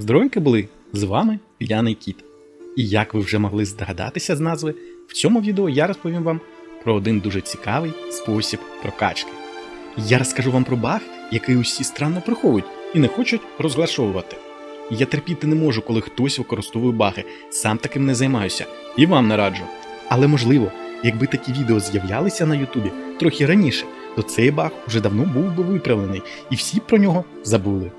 Здоровеньки були! З вами П'яний Кіт. І як ви вже могли здогадатися з назви, в цьому відео я розповім вам про один дуже цікавий спосіб прокачки. Я розкажу вам про баг, який усі странно приховують і не хочуть розглашовувати. Я терпіти не можу, коли хтось використовує баги, сам таким не займаюся і вам не раджу. Але можливо, якби такі відео з'являлися на Ютубі трохи раніше, то цей баг уже давно був би виправлений, і всі про нього забули.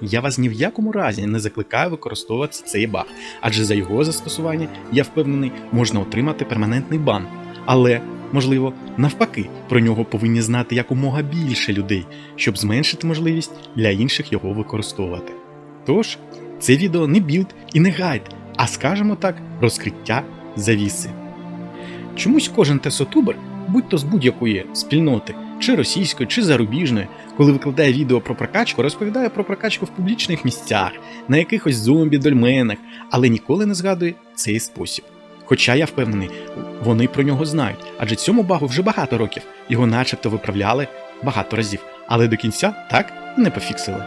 Я вас ні в якому разі не закликаю використовувати цей баг, адже за його застосування, я впевнений, можна отримати перманентний бан. Але, можливо, навпаки, про нього повинні знати якомога більше людей, щоб зменшити можливість для інших його використовувати. Тож, це відео не білд і не гайд, а скажімо так, розкриття завіси. Чомусь кожен тесотубер, будь то з будь-якої спільноти, чи російської, чи зарубіжної, коли викладає відео про прокачку, розповідає про прокачку в публічних місцях, на якихось зомбі-дольменах, але ніколи не згадує цей спосіб. Хоча я впевнений, вони про нього знають, адже цьому багу вже багато років, його начебто виправляли багато разів, але до кінця так і не пофіксили.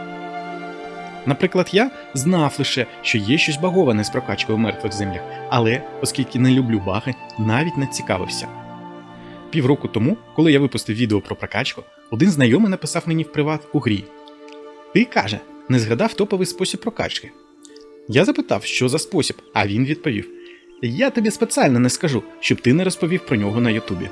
Наприклад, я знав лише, що є щось баговане з прокачкою в мертвих землях, але, оскільки не люблю баги, навіть не цікавився. Півроку тому, коли я випустив відео про прокачку, один знайомий написав мені в приват у грі. Ти каже, не згадав топовий спосіб прокачки. Я запитав, що за спосіб, а він відповів: Я тобі спеціально не скажу, щоб ти не розповів про нього на Ютубі.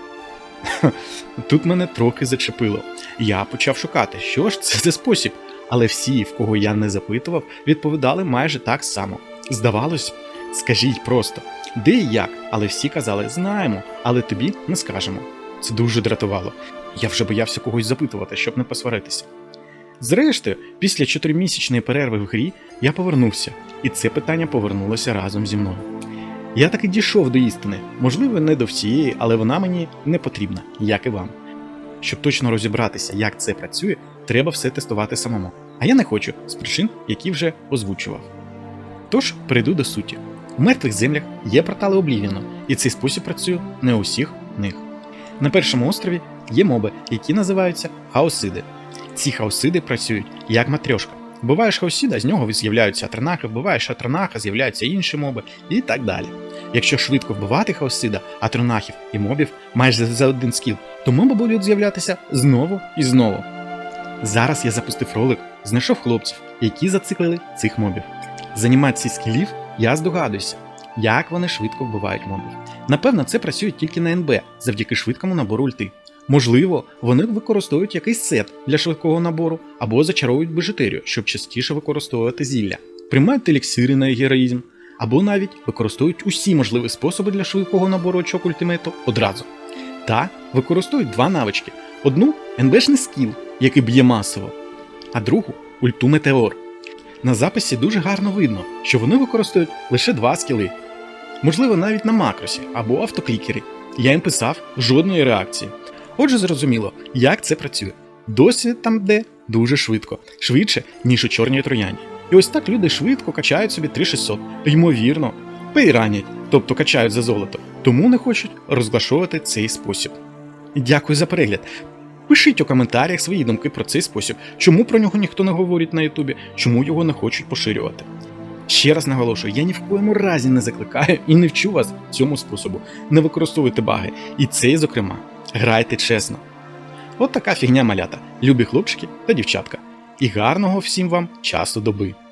Тут мене трохи зачепило. Я почав шукати, що ж це за спосіб, але всі, в кого я не запитував, відповідали майже так само. Здавалось, скажіть просто, де і як, але всі казали знаємо, але тобі не скажемо. Це дуже дратувало. Я вже боявся когось запитувати, щоб не посваритися. Зрештою, після чотиримісячної перерви в грі я повернувся, і це питання повернулося разом зі мною. Я таки дійшов до істини, можливо, не до всієї, але вона мені не потрібна, як і вам. Щоб точно розібратися, як це працює, треба все тестувати самому. А я не хочу з причин, які вже озвучував. Тож перейду до суті. У мертвих землях є портали Облівіну, і цей спосіб працює не у всіх них. На першому острові є моби, які називаються хаосиди. Ці хаосиди працюють як матрьошка. Буваєш хаосіда, з нього з'являються атренахи, вбиваєш атренаха, з'являються інші моби і так далі. Якщо швидко вбивати хаосида, атренахів і мобів майже за один скіл, то моби будуть з'являтися знову і знову. Зараз я запустив ролик, знайшов хлопців, які зациклили цих мобів. З анімації скілів я здогадуюся, як вони швидко вбивають мобів. Напевно, це працює тільки на НБ завдяки швидкому набору ульти. Можливо, вони використовують якийсь сет для швидкого набору або зачаровують бижутерію, щоб частіше використовувати зілля, приймають еліксири на героїзм, або навіть використовують усі можливі способи для швидкого набору очок ультимейту одразу. Та використовують два навички: одну НБшний скіл, який б'є масово, а другу ульту метеор. На записі дуже гарно видно, що вони використовують лише два скіли, можливо, навіть на макросі або автоклікері. Я їм писав жодної реакції. Отже, зрозуміло, як це працює. Досвід там де дуже швидко, швидше, ніж у чорній трояні. І ось так люди швидко качають собі 3600, ймовірно, пейранять, тобто качають за золото, тому не хочуть розглашовувати цей спосіб. Дякую за перегляд. Пишіть у коментарях свої думки про цей спосіб, чому про нього ніхто не говорить на Ютубі, чому його не хочуть поширювати. Ще раз наголошую, я ні в коєму разі не закликаю і не вчу вас цьому способу. Не використовуйте баги. І цей, зокрема, грайте чесно. От така фігня малята, любі хлопчики та дівчатка. І гарного всім вам часу доби!